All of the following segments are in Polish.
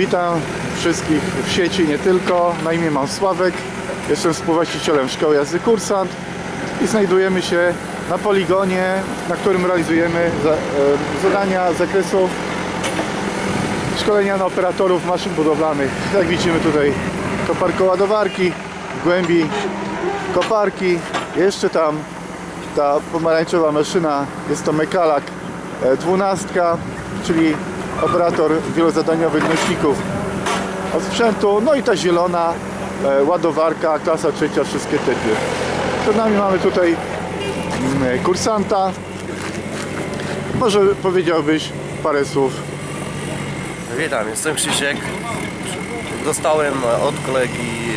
Witam wszystkich w sieci, nie tylko. Na imię mam Sławek. Jestem współwłaścicielem Szkoły Jazdy Kursant i znajdujemy się na poligonie, na którym realizujemy e, zadania z zakresu szkolenia na operatorów maszyn budowlanych. Jak widzimy tutaj koparko-ładowarki, w głębi koparki. Jeszcze tam ta pomarańczowa maszyna jest to Mekalak e, 12, czyli operator wielozadaniowych nośników od sprzętu. No i ta zielona e, ładowarka, klasa trzecia, wszystkie typy. Przed nami mamy tutaj mm, kursanta. Może powiedziałbyś parę słów Witam, jestem Krzysiek. Dostałem od kolegi,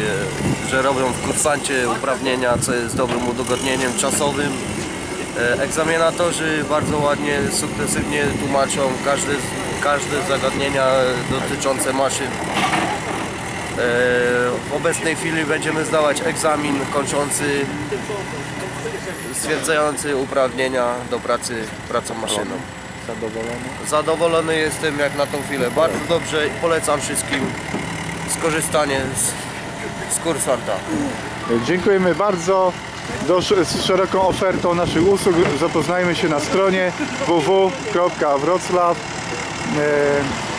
e, że robią w kursancie uprawnienia, co jest dobrym udogodnieniem czasowym. E, Egzaminatorzy bardzo ładnie, sukcesywnie tłumaczą każde, każde zagadnienia dotyczące maszyn. E, W obecnej chwili będziemy zdawać egzamin kończący, stwierdzający uprawnienia do pracy pracą maszyną. zadowolony. Zadowolony jestem jak na tą chwilę. Bardzo dobrze i polecam wszystkim skorzystanie z, z kursanta. Dziękujemy bardzo. Do, z szeroką ofertą naszych usług zapoznajmy się na stronie www.wroclaw e,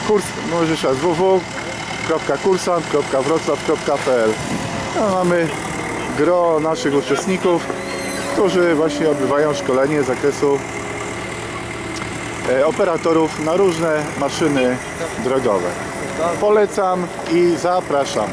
kurs, może jeszcze raz www.kursant.wroclaw.pl no, Mamy gro naszych uczestników, którzy właśnie odbywają szkolenie z zakresu e, operatorów na różne maszyny drogowe. Polecam i zapraszam.